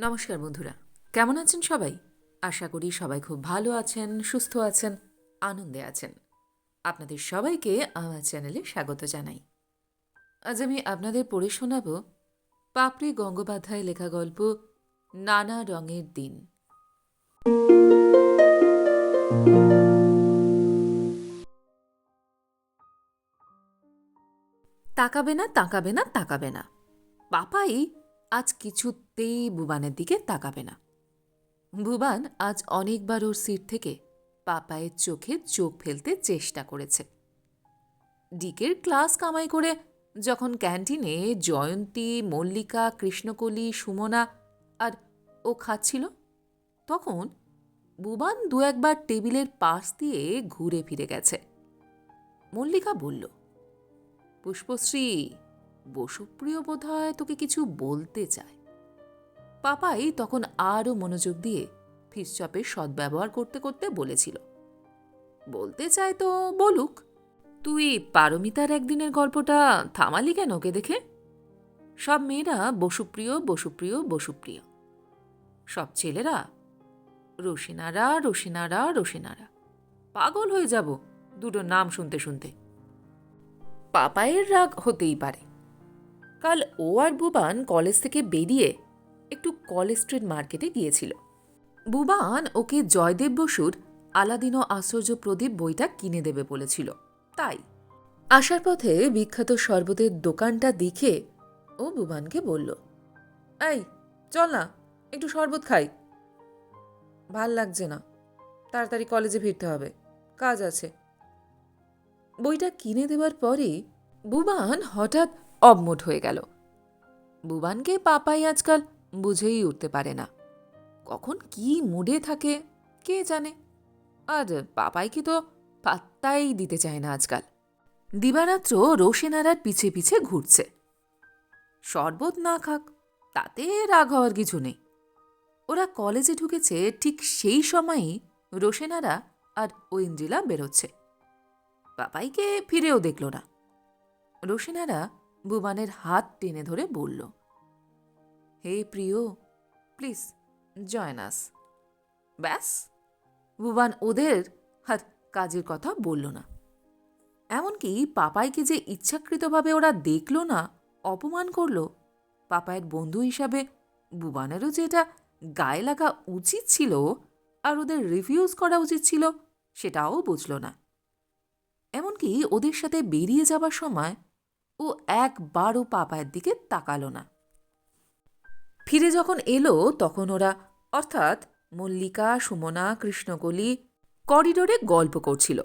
নমস্কার বন্ধুরা। কেমন আছেন সবাই? আশা করি সবাই খুব ভালো আছেন, সুস্থ আছেন, আনন্দে আছেন। আপনাদের সবাইকে আমার চ্যানেলে স্বাগত জানাই। আজ আমি আপনাদের পড়ে শোনাব পাপড়ি গঙ্গোপাধ্যায় লেখা গল্প, নানা রঙের দিন। তাকাবে না তাকাবে না তাকাবে না। পাপাই আজ কিছুতেই বুবানের দিকে তাকাবে না। ভুবান আজ অনেকবার ওর সিট থেকে পাপায়ের চোখে চোখ ফেলতে চেষ্টা করেছে। ডিকের ক্লাস কামাই করে যখন ক্যান্টিনে জয়ন্তী, মল্লিকা, কৃষ্ণকলি, সুমনা আর ও খাচ্ছিল, তখন বুবান দু একবার টেবিলের পাশ দিয়ে ঘুরে ফিরে গেছে। মল্লিকা বলল, পুষ্পশ্রী বসুপ্রিয় বোধ হয় তোকে কিছু বলতে চায়। পাপাই তখন আরও মনোযোগ দিয়ে ফিসচপের সদ্ব্যবহার করতে করতে বলেছিল, বলতে চায় তো বলুক, তুই পারমিতার একদিনের গল্পটা থামালি কেন ওকে দেখে? সব মেয়েরা বসুপ্রিয় বসুপ্রিয় বসুপ্রিয়। সব ছেলেরা রসিনারা রসিনারা রসিনারা পাগল হয়ে যাব দুটো নাম শুনতে শুনতে। পাপায়ের রাগ হতেই পারে। কাল ও আর বুবান কলেজ থেকে বেরিয়ে একটু কলেজ স্ট্রিট মার্কেটে গিয়েছিল। বুবান ওকে জয়দেব বসুর আলাদিন ও আশ্চর্য প্রদীপ বইটা কিনে দেবে বলেছিল। তাই আসার পথে বিখ্যাত শরবতের দোকানটা দেখে ও বুবানকে বলল, এই, চল না, একটু শরবত খাই। ভালো লাগছে না, তাড়াতাড়ি কলেজে ফিরতে হবে, কাজ আছে। বইটা কিনে দেওয়ার পরে বুবান হঠাৎ অবমোট হয়ে গেল। বুবানকে পাপাই আজকাল বুঝেই উঠতে পারে না। কখন কি মুডে থাকে, কে জানে? আর পাপাইকে তো পাত্তাই দিতে চায় না আজকাল। দিবারাত্র রোশেনারার পিছে পিছে ঘুরছে। শরবত না খাক, তাতে রাগ হওয়ার কিছু নেই। ওরা কলেজে ঢুকেছে ঠিক সেই সময়ই রোশেনারা আর ঐন্দ্রিলা বেরোচ্ছে। পাপাইকে ফিরেও দেখল না। রোশিনারা বুবানের হাত টেনে ধরে বলল, হে প্রিয়, প্লিজ জয়েন আস। ব্যাস, বুবান ওদের আর কাজের কথা বলল না। এমনকি পাপাইকে যে ইচ্ছাকৃতভাবে ওরা দেখল না, অপমান করল পাপায়ের বন্ধু হিসাবে বুবানেরও যে এটা গায়ে লাগা উচিত ছিল আর ওদের রিফিউজ করা উচিত ছিল, সেটাও বুঝল না। এমনকি ওদের সাথে বেরিয়ে যাবার সময় ও একবারও পাপায়ের দিকে তাকালো না। ফিরে যখন এলো, তখন ওরা, অর্থাৎ মল্লিকা, সুমনা, কৃষ্ণকলি, করিডোরে গল্প করছিল।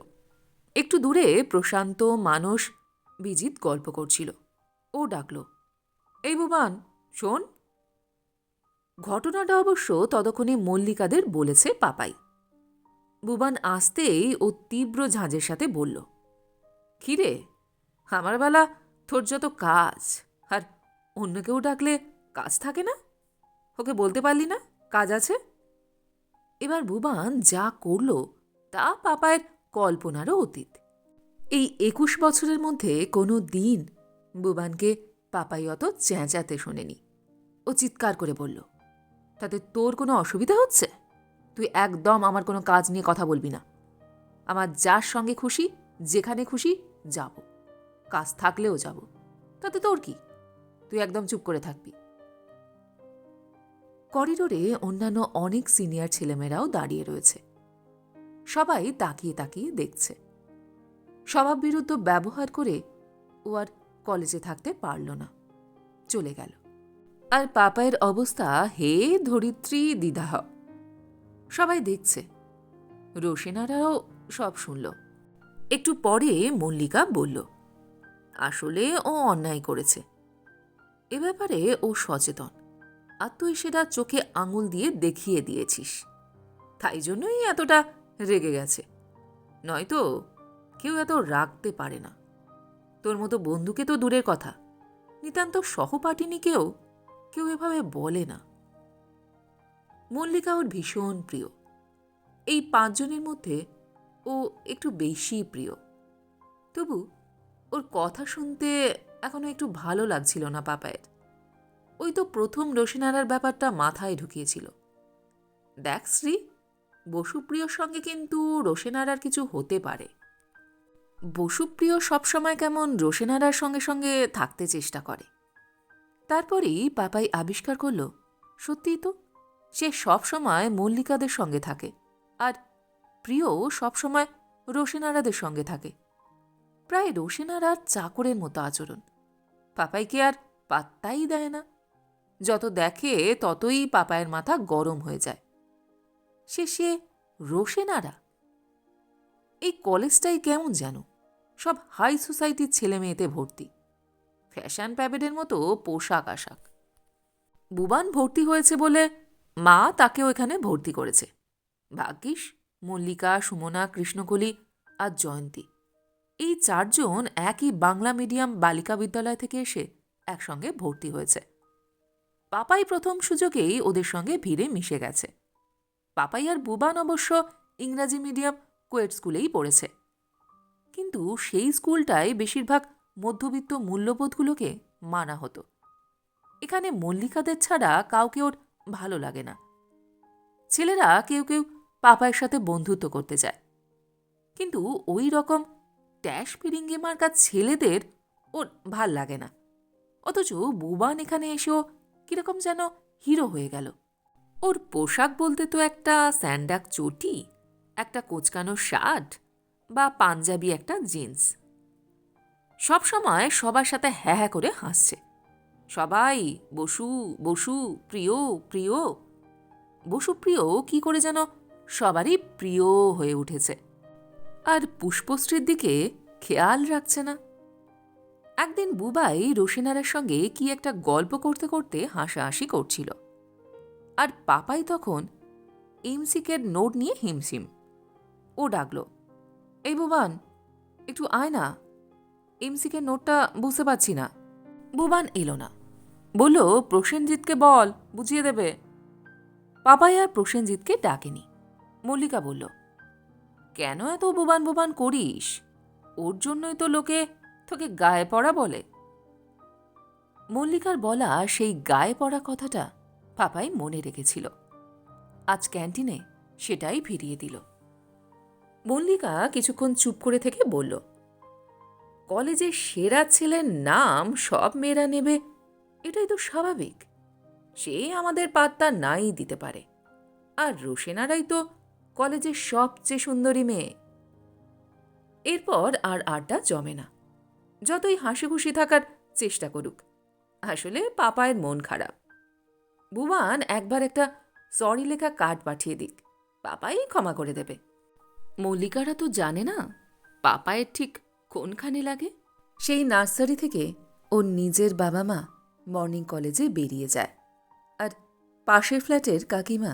একটু দূরে প্রশান্ত মানুষ বিজিত গল্প করছিল। ও ডাকল, এই বুবান, শোন। ঘটনাটা অবশ্য ততক্ষণে মল্লিকাদের বলেছে পাপাই। বুবান আসতেই ও তীব্র ঝাঁঝের সাথে বলল খিরে আমার বেলা তোর যত কাজ, আর অন্য কেউ ডাকলে কাজ থাকে না? ওকে বলতে পারলি না? কাজ আছে? এবার বুবান যা করল তা পাপায়ের কল্পনারও অতীত। এই একুশ বছরের মধ্যে কোনো দিন বুবানকে পাপাই অত চেঁচাতে শোনেনি। ও চিৎকার করে বলল, তাতে তোর কোনো অসুবিধা হচ্ছে? তুই একদম আমার কোনো কাজ নিয়ে কথা বলবি না। আমার যার সঙ্গে খুশি, যেখানে খুশি যাব। কাজ থাকলেও যাব। তাতে তোর কি? তুই একদম চুপ করে থাকবি। করিডোরে অন্যান্য অনেক সিনিয়র ছেলেমেয়েরাও দাঁড়িয়ে রয়েছে। সবাই তাকিয়ে তাকিয়ে দেখছে। স্বভাব বিরুদ্ধ ব্যবহার করে ও আর কলেজে থাকতে পারল না। চলে গেল। আর পাপায়ের অবস্থা হে ধরিত্রী দ্বিধাহ সবাই দেখছে। রোশেনারাও সব শুনল। একটু পরে মল্লিকা বলল আসলে ও অন্যায় করেছে। এ ব্যাপারে ও সচেতন। আর তুই সেটা চোখে আঙুল দিয়ে দেখিয়ে দিয়েছিস। তাই জন্যই এতটা রেগে গেছে। নয়তো কেউ এত রাখতে পারে না। তোর মতো বন্ধুকে তো দূরের কথা। নিতান্ত সহপাঠিনীকেও কেউ এভাবে বলে না। মল্লিকা ওর ভীষণ প্রিয়। এই পাঁচজনের মধ্যে ও একটু বেশি প্রিয়। তবু ওর কথা শুনতে এখনও একটু ভালো লাগছিল না পাপায়ের। ওই তো প্রথম রসিনারার ব্যাপারটা মাথায় ঢুকিয়েছিল। দেখ শ্রী, বসুপ্রিয়র সঙ্গে কিন্তু রোশেনারার কিছু হতে পারে। বসুপ্রিয় সবসময় কেমন রোশেনারার সঙ্গে সঙ্গে থাকতে চেষ্টা করে। তারপরেই পাপাই আবিষ্কার করল, সত্যিই তো, সে সবসময় মল্লিকাদের সঙ্গে থাকে আর প্রিয় সবসময় রোশেনারাদের সঙ্গে থাকে। প্রায় রোশেনারার চাকরের মতো আচরণ। পাপাইকে আর পাত্তাই দেয় না। যত দেখে, ততই পাপায়ের মাথা গরম হয়ে যায়। শেষে রোশেনারা? এই কলেজটাই কেমন যেন সব হাই সোসাইটির ছেলে মেয়েতে ভর্তি। ফ্যাশন প্যাবেডের মতো পোশাক আশাক। বুবান ভর্তি হয়েছে বলে মা তাকেও এখানে ভর্তি করেছে। ভাগ্যিস, মল্লিকা, সুমনা, কৃষ্ণকলি আর জয়ন্তী। এই চারজন একই বাংলা মিডিয়াম বালিকা বিদ্যালয় থেকে এসে একসঙ্গে ভর্তি হয়েছে। পাপাই প্রথম সুযোগেই ওদের সঙ্গে ভিড়ে মিশে গেছে। পাপাই আর বুবান অবশ্য ইংরাজি মিডিয়াম কোয়েট স্কুলেই পড়েছে। কিন্তু সেই স্কুলটাই বেশিরভাগ মধ্যবিত্ত মূল্যবোধগুলোকে মানা হতো। এখানে মল্লিকাদের ছাড়া কাউকে ওর ভালো লাগে না। ছেলেরা কেউ কেউ পাপায়ের সাথে বন্ধুত্ব করতে যায়। কিন্তু ওই রকম ট্যাশ ফিরিঙ্গে মার্কা ছেলেদের ওর ভালো লাগে না। অথচ বুবান এখানে এসেও কীরকম যেন হিরো হয়ে গেল। ওর পোশাক বলতে তো একটা স্যান্ডাক চটি, একটা কোচকানো শার্ট বা পাঞ্জাবি একটা জিন্স। সবসময় সবার সাথে হ্যাঁ হ্যাঁ করে হাসছে। সবাই, বসু বসু, প্রিয় প্রিয়। বসু প্রিয় কি করে যেন সবারই প্রিয় হয়ে উঠেছে। আর পুষ্পশ্রীর দিকে খেয়াল রাখছে না। একদিন বুবাই রোশিনারের সঙ্গে কি একটা গল্প করতে করতে হাসাহাসি করছিল। আর পাপাই তখন এমসিকের নোট নিয়ে হিমসিম ও ডাকল, এই বুবান, একটু আয় না। এমসিকের নোটটা বুঝতে পারছি না। বুবান এলো না। বলল, প্রসেনজিৎকে বল, বুঝিয়ে দেবে। পাপাই আর প্রসেনজিৎকে ডাকেনি। মল্লিকা বলল কেন এত বুবান বুবান করিস? ওর জন্যই তো লোকে তোকে গায়ে পড়া বলে। মল্লিকার বলা সেই গায়ে পড়া কথাটা পাপাই মনে রেখেছিল। আজ ক্যান্টিনে সেটাই ফিরিয়ে দিল। মল্লিকা কিছুক্ষণ চুপ করে থেকে বলল, কলেজে সেরা ছেলের নাম সব মেয়েরা নেবে, এটাই তো স্বাভাবিক। সে আমাদের পাত্তা নাই দিতে পারে। আর রোশেনারাই তো কলেজের সবচেয়ে সুন্দরী মেয়ে। এরপর আর আড্ডা জমে না। যতই হাসি খুশি থাকার চেষ্টা করুক, আসলে পাপায়ের মন খারাপ। বুবান একবার একটা সরি লেখা কার্ড পাঠিয়ে দিক, পাপাই ক্ষমা করে দেবে। মল্লিকারা তো জানে না পাপায়ের ঠিক কোনখানে লাগে। সেই নার্সারি থেকে ওর নিজের বাবা মা মর্নিং কলেজে বেরিয়ে যায়। আর পাশের ফ্ল্যাটের কাকিমা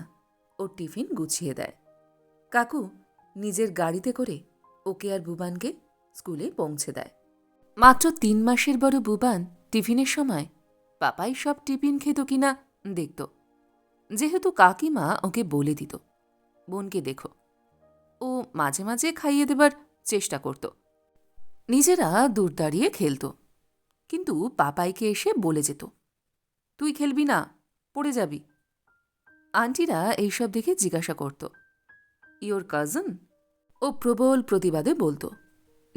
ওর টিফিন গুছিয়ে দেয়। কাকু, নিজের গাড়িতে করে ওকে আর বুবানকে স্কুলে পৌঁছে দেয়। মাত্র তিন মাসের বড় বুবান টিফিনের সময় পাপাই সব টিফিন খেত কিনা দেখত। যেহেতু কাকিমা ওকে বলে দিত, বোনকে দেখো। ও মাঝে মাঝে খাইয়ে দেবার চেষ্টা করত। নিজেরা দূর দাঁড়িয়ে খেলত, কিন্তু পাপাইকে এসে বলে যেত, তুই খেলবি না, পড়ে যাবি। আন্টিরা এইসব দেখে জিজ্ঞাসা করত। ইয়োর কাজন ও প্রবল প্রতিবাদে বলতো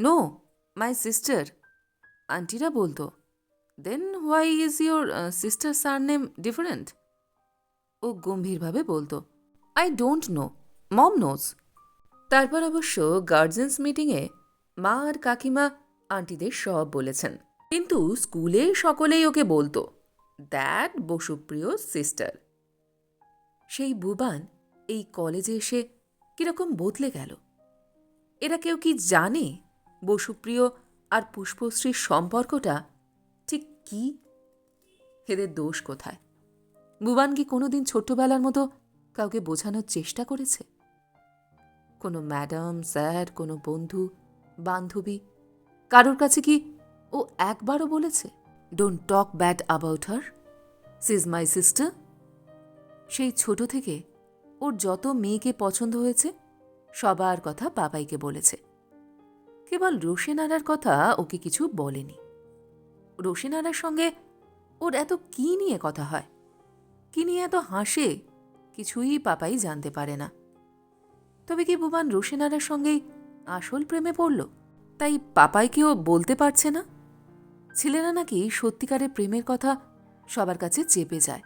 নো মাই সিস্টার আন্টিরা বলতো then why is your sister's name different ও গম্ভীরভাবে বলতো I don't know mom knows তারপর অবশ্য গার্জেন্স মিটিংয়ে মা আর কাকিমা আন্টিদের সব বলেছেন, কিন্তু স্কুলে সকলেই ওকে বলতো দ্যাট বসুপ্রিয় সিস্টার সেই বুবান এই কলেজে এসে কীরকম বদলে গেল? এরা কেউ কি জানে বসুপ্রিয় আর পুষ্পশ্রীর সম্পর্কটা ঠিক কি? এদের দোষ কোথায়? বুবান কি কোনোদিন ছোট্টবেলার মতো কাউকে বোঝানোর চেষ্টা করেছে? কোনো ম্যাডাম, স্যার, কোনো বন্ধু, বান্ধবী? কারোর কাছে কি ও একবারও বলেছে don't talk bad about her she's my sister সেই ছোট থেকে ওর যত মেয়েকে পছন্দ হয়েছে, সবার কথা বাবাইকে বলেছে। কেবল রোশেনারার কথা ওকে কিছু বলেনি। রোশেনারার সঙ্গে ওর এত কি নিয়ে কথা হয়? কি নিয়ে এত হাসে, কিছুই পাপাই জানতে পারে না। তবে কি বুবান রোশেনারার সঙ্গেই আসল প্রেমে পড়ল? তাই পাপাইকেও বলতে পারছে না? ছেলেরা নাকি সত্যিকারের প্রেমের কথা সবার কাছে চেপে যায়।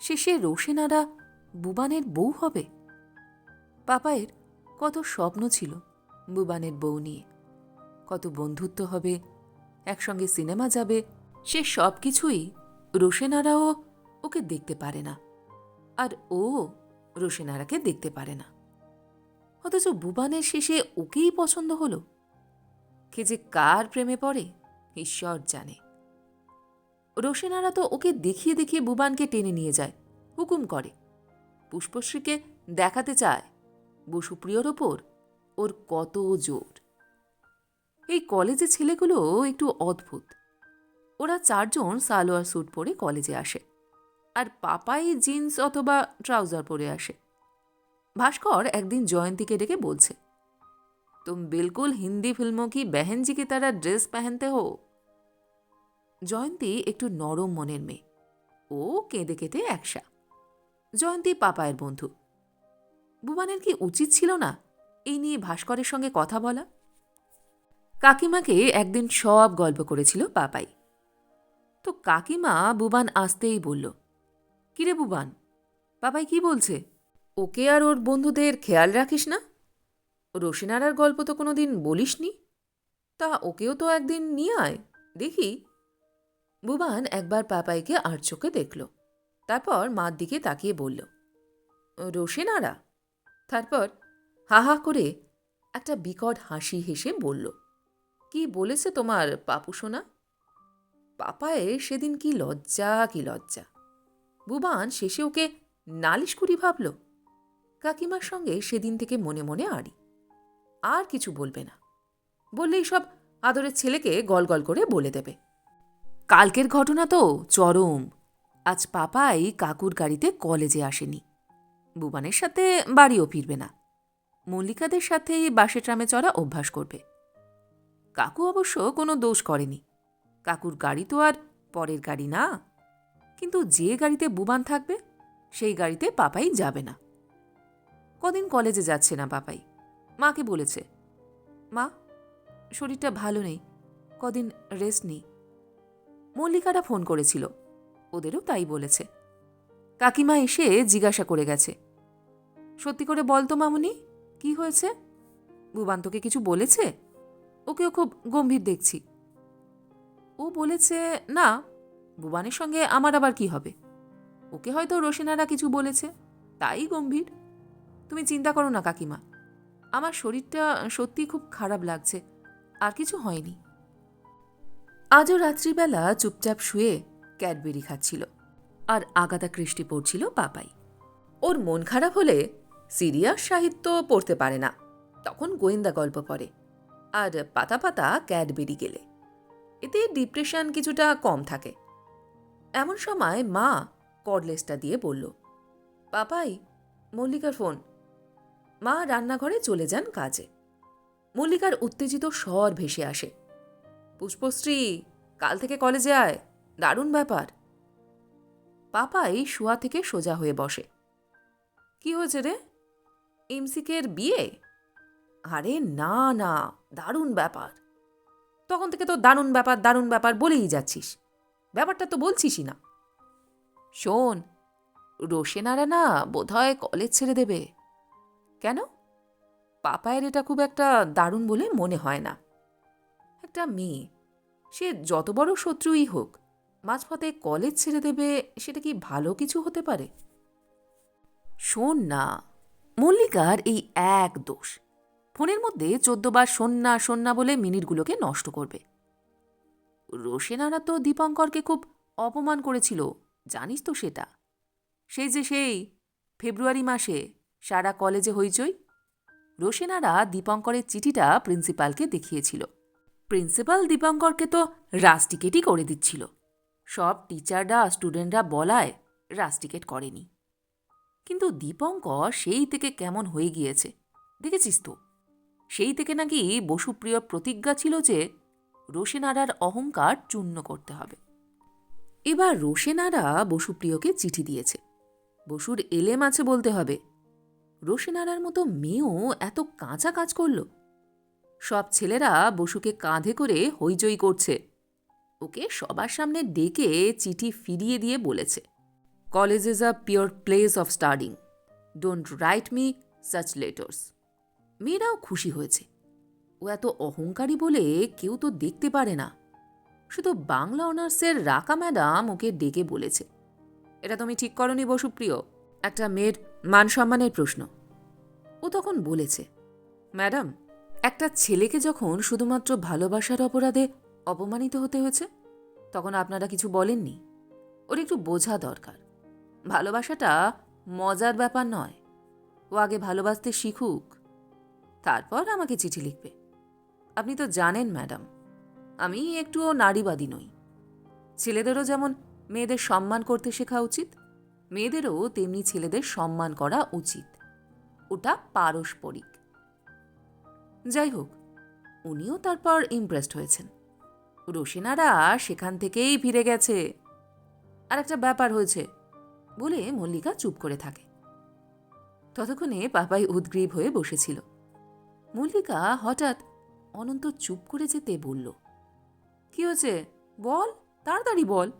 শেষে রোশেনারা বুবানের বউ হবে? পাপায়ের কত স্বপ্ন ছিল বুবানের বউ নিয়ে। কত বন্ধুত্ব হবে? একসঙ্গে সিনেমা যাবে? সে সব কিছুই রোশেনারাও ওকে দেখতে পারে না। আর ও রোশেনারাকে দেখতে পারে না। অথচ বুবানের শেষে ওকেই পছন্দ হলো। কে যে কার প্রেমে পড়ে, ঈশ্বর জানে। রোশেনারা তো ওকে দেখিয়ে দেখিয়ে বুবানকে টেনে নিয়ে যায়, হুকুম করে। পুষ্পশ্রীকে দেখাতে চায়। বসুপ্রিয়র ওপর ওর কত জোর। এই কলেজে ছেলেগুলো একটু অদ্ভুত। ওরা চারজন সালোয়ার স্যুট পরে কলেজে আসে আর পাপাই জিন্স অথবা ট্রাউজার পরে আসে। ভাস্কর একদিন জয়ন্তীকে ডেকে বলছে, তুম বিলকুল হিন্দি ফিল্ম কি বেহেনজিকে তারা ড্রেস পেহেনতে হো? জয়ন্তী একটু নরম মনের মেয়ে। ও কেঁদে কেঁদে একসা। জয়ন্তী পাপায়ের বন্ধু। বুবানের কি উচিত ছিল না এই নিয়ে ভাস্করের সঙ্গে কথা বলা? কাকিমাকে একদিন সব গল্প করেছিল পাপাই। তো কাকিমা বুবান আসতেই বলল, কিরে বুবান, পাপাই কি বলছে? ওকে আর ওর বন্ধুদের খেয়াল রাখিস না? রোশিনারার গল্প তো কোনো কোনোদিন বলিসনি? তা ওকেও তো একদিন নিয়ে আয়, দেখি। বুবান একবার পাপাইকে আর চোখে দেখল। তারপর মার দিকে তাকিয়ে বলল রোশেনারা তারপর হা হা করে একটা বিকট হাসি হেসে বলল, কি বলেছে তোমার পাপু সোনা? পাপায়ে সেদিন কি লজ্জা কি লজ্জা? বুবান শেষে ওকে নালিশ করি ভাবল, কাকিমার সঙ্গে সেদিন থেকে মনে মনে আড়ি, আর কিছু বলবে না। বললেই সব আদরের ছেলেকে গল গল করে বলে দেবে। কালকের ঘটনা তো চরম। আজ পাপাই কাকুর গাড়িতে কলেজে আসেনি। বুবানের সাথে বাড়িও ফিরবে না। মল্লিকাদের সাথেই বাসে ট্রামে চড়া অভ্যাস করবে। কাকু অবশ্য কোনো দোষ করেনি। কাকুর গাড়ি তো আর পরের গাড়ি না। কিন্তু যে গাড়িতে বুবান থাকবে, সেই গাড়িতে পাপাই যাবে না। কদিন কলেজে যাচ্ছে না পাপাই। মাকে বলেছে, মা, শরীরটা ভালো নেই, কদিন রেস্ট নেই। মল্লিকারা ফোন করেছিল। ওদেরও তাই বলেছে। কাকিমা এসে জিজ্ঞাসা করে গেছে, সত্যি করে বল তো মামুনি, কি হয়েছে? বুবান তোকে কিছু বলেছে? ওকেও খুব গম্ভীর দেখছি। ও বলেছে, না, বুবানের সঙ্গে আমার আবার কি হবে? ওকে হয়তো রোশেনারা কিছু বলেছে, তাই গম্ভীর। তুমি চিন্তা করো না কাকিমা, আমার শরীরটা সত্যিই খুব খারাপ লাগছে, আর কিছু হয়নি। আজও রাত্রিবেলা চুপচাপ শুয়ে ক্যাডবেরি খাচ্ছিল। আর আগাতা কৃষ্টি পড়ছিল পাপাই ওর মন খারাপ হলে সিরিয়াস সাহিত্য পড়তে পারে না। তখন গোয়েন্দা গল্প পড়ে। আর পাতা পাতা ক্যাডবেরি গেলে। এতে ডিপ্রেশন কিছুটা কম থাকে। এমন সময় মা কর্ডলেসটা দিয়ে বলল পাপাই মল্লিকার ফোন। মা রান্নাঘরে চলে যান কাজে। মল্লিকার উত্তেজিত স্বর ভেসে আসে। পুষ্পশ্রী, কাল থেকে কলেজে আয়। দারুণ ব্যাপার। পাপাই শোয়া থেকে সোজা হয়ে বসে। কি হয়েছে রে? এমসিকের বিয়ে? আরে না না, দারুণ ব্যাপার। তখন থেকে তো দারুণ ব্যাপার দারুণ ব্যাপার বলেই যাচ্ছিস। ব্যাপারটা তো বলছিসই না। শোন রোশেনারা না বোধহয় কলেজ ছেড়ে দেবে। কেন? পাপায়ের এটা খুব একটা দারুণ বলে মনে হয় না। একটা মেয়ে, সে যত বড় শত্রুই হোক মাঝপথে কলেজ ছেড়ে দেবে, সেটা কি ভালো কিছু হতে পারে? শোন না, মল্লিকার এই এক দোষ। ফোনের মধ্যে চোদ্দবার সন্না সন্না বলে মিনিটগুলোকে নষ্ট করবে। রোশেনারা তো দীপঙ্করকে খুব অপমান করেছিল, জানিস তো সেটা। সেই যে সেই, ফেব্রুয়ারি মাসে সারা কলেজে হইচই। রোশেনারা দীপঙ্করের চিঠিটা প্রিন্সিপালকে দেখিয়েছিল। প্রিন্সিপাল দীপঙ্করকে তো রাস্টিকেটই করে দিচ্ছিল। সব টিচাররা স্টুডেন্টরা বলায় রাস্টিকেট করেনি। কিন্তু দীপঙ্কর সেই থেকে কেমন হয়ে গিয়েছে, দেখেছিস তো? সেই থেকে নাকি বসুপ্রিয় প্রতিজ্ঞা ছিল যে রোশেনারার অহংকার চূর্ণ করতে হবে। এবার রোশেনারা বসুপ্রিয়কে চিঠি দিয়েছে। বসুর এলেম আছে বলতে হবে। রোশেনারার মতো মেয়েও এত কাঁচা কাজ করল। সব ছেলেরা বসুকে কাঁধে করে হইচই করছে। ওকে সবার সামনে ডেকে চিঠি ফিরিয়ে দিয়ে বলেছে college is a pure place of studying don't write me such letters মেয়েরাও খুশি হয়েছে। ও এত অহংকারী বলে কেউ তো দেখতে পারে না। শুধু বাংলা অনার্সের রাকা ম্যাডাম ওকে ডেকে বলেছে। এটা তুমি ঠিক করনি বসুপ্রিয় একটা মেয়ের মান সম্মানের প্রশ্ন। ও তখন বলেছে, ম্যাডাম, একটা ছেলেকে যখন শুধুমাত্র ভালোবাসার অপরাধে অপমানিত হতে হয়েছে? তখন আপনারা কিছু বলেননি? ওর একটু বোঝা দরকার। ভালোবাসাটা মজার ব্যাপার নয়। ও আগে ভালোবাসতে শিখুক, তারপর আমাকে চিঠি লিখবে। আপনি তো জানেন, ম্যাডাম, আমি একটুও নারীবাদী নই। ছেলেদেরও যেমন মেয়েদের সম্মান করতে শেখা উচিত, মেয়েদেরও তেমনি ছেলেদের সম্মান করা উচিত। ওটা পারস্পরিক। যাই হোক, উনিও তারপর ইমপ্রেসড হয়েছেন। রোশিনারা সেখান থেকেই ফিরে গেছে। আর একটা ব্যাপার হয়েছে, বলে মল্লিকা চুপ করে থাকে। ততক্ষণে পাপাই উদ্গ্রীব হয়ে বসেছিল। মল্লিকা হঠাৎ অনন্ত চুপ করে যেতে বলল, কি হয়েছে? বল, তাড়াতাড়ি বল।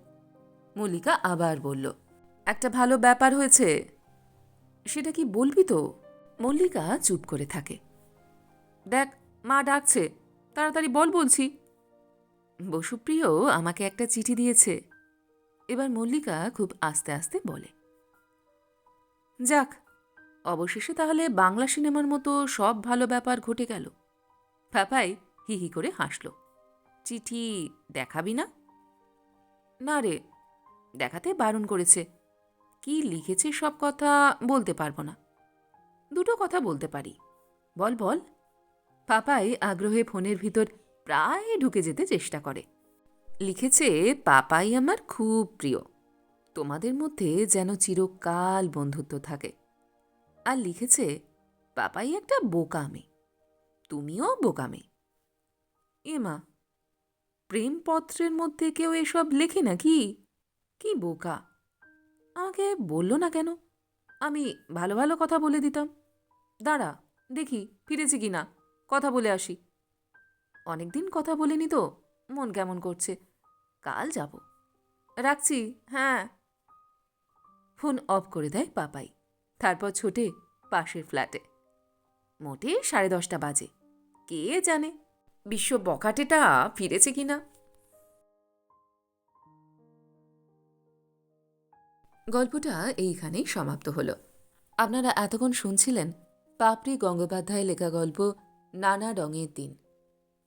মল্লিকা আবার বলল, একটা ভালো ব্যাপার হয়েছে। সেটা কি বলবি তো? মল্লিকা চুপ করে থাকে। দেখ, মা ডাকছে। তাড়াতাড়ি বল বলছি। বসুপ্রিয় আমাকে একটা চিঠি দিয়েছে। এবার মল্লিকা খুব আস্তে আস্তে বলে। যাক, অবশেষে তাহলে বাংলা সিনেমার মতো সব ভালো ব্যাপার ঘটে গেল। পাপাই হি হি করে হাসল। চিঠি দেখাবি না? না রে, দেখাতে বারণ করেছে। কি লিখেছে সব কথা বলতে পারব না। দুটো কথা বলতে পারি। বল বল। পাপাই আগ্রহে ফোনের ভিতর প্রায় ঢুকে যেতে চেষ্টা করে। লিখেছে, পাপাই আমার খুব প্রিয়। তোমাদের মধ্যে যেন চিরকাল বন্ধুত্ব থাকে। আর লিখেছে, পাপাই একটা বোকা তুমিও বোকা মেয়ে এ মা, প্রেমপত্রের মধ্যে কেউ এসব লেখে নাকি? কি বোকা? আমাকে বলল না কেন? আমি ভালো ভালো কথা বলে দিতাম। দাঁড়া, দেখি ফিরেছি কি না কথা বলে আসি। অনেকদিন কথা বলিনি তো, মন কেমন করছে। কাল যাব। রাখছি হ্যাঁ। ফোন অফ করে দেয় পাপাই। তারপর ছোটে পাশের ফ্ল্যাটে। মোটে সাড়ে দশটা বাজে। কে জানে, বিশ্ব বকাটেটা ফিরেছে কিনা গল্পটা এইখানেই সমাপ্ত হলো। আপনারা এতক্ষণ শুনছিলেন পাপড়ি গঙ্গোপাধ্যায় লেখা গল্প নানা রঙের দিন।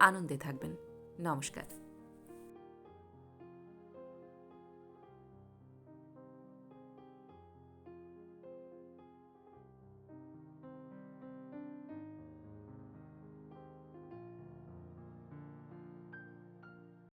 আনন্দে থাকবেন। নমস্কার।